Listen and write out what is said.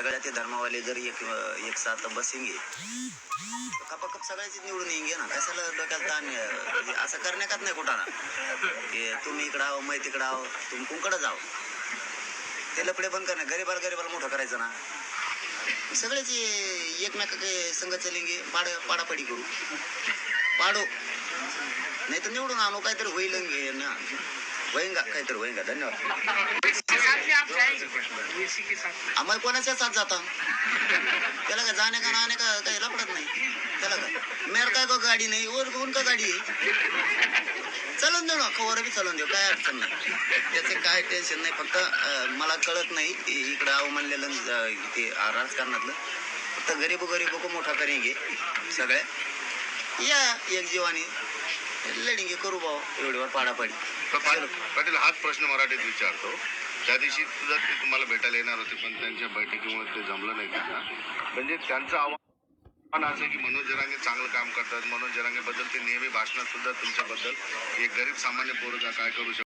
सगळ्या ते धर्मावाले जर एक एक साथ बसेंगे कपाकप सगळ्याचे निवडून येंगे ना. कशाला डोक्याला ताण म्हणजे असं करण्याकात नाही कुठं ना की तुम्ही इकडं आहो मै तिकडं आहो तुम्ही कुंकडं जाओ ते लपडे बंद करणं गरीबाला गरीबाला मोठं करायचं ना. सगळेच ये- संघ चलेंगे पाड पाडापाडी करू. पाडो. नाही तर निवडून आणू काहीतरी होईल ना. होईंगा काहीतरी होईंगा धन्यवाद. आम्हाला कोणाच्या साथ जाता? त्याला का जाणे का नाणे का काही लपडत नाही. त्याला का मेर काय का गाडी नाही ओर कोण का गाडी? आहे देऊ ना खबर बी चालून देऊ काय अडचण नाही. त्याचं काय टेन्शन नाही फक्त मला कळत नाही इकडं अवमानलेलं ते राजकारणातलं. फक्त गरीब गरीब मोठा करेंगे सगळ्या. या एक जीवानी. लढिंगे करू भाऊ? एवढीवर पाडापाडी. तर पाटील पाटील हाच प्रश्न मराठीत विचारतो. त्या दिवशी सुद्धा ते तुम्हाला भेटायला येणार होते पण त्यांच्या बैठकीमुळे ते जमलं नाही त्यांना. म्हणजे त्यांचं आव्हान असं की मनोज जरांगे चांगलं काम करतात. मनोज जरांगे बद्दल ते नेहमी भाषणात सुद्धा तुमच्याबद्दल एक गरीब सामान्य पोरगा काय करू शकतो?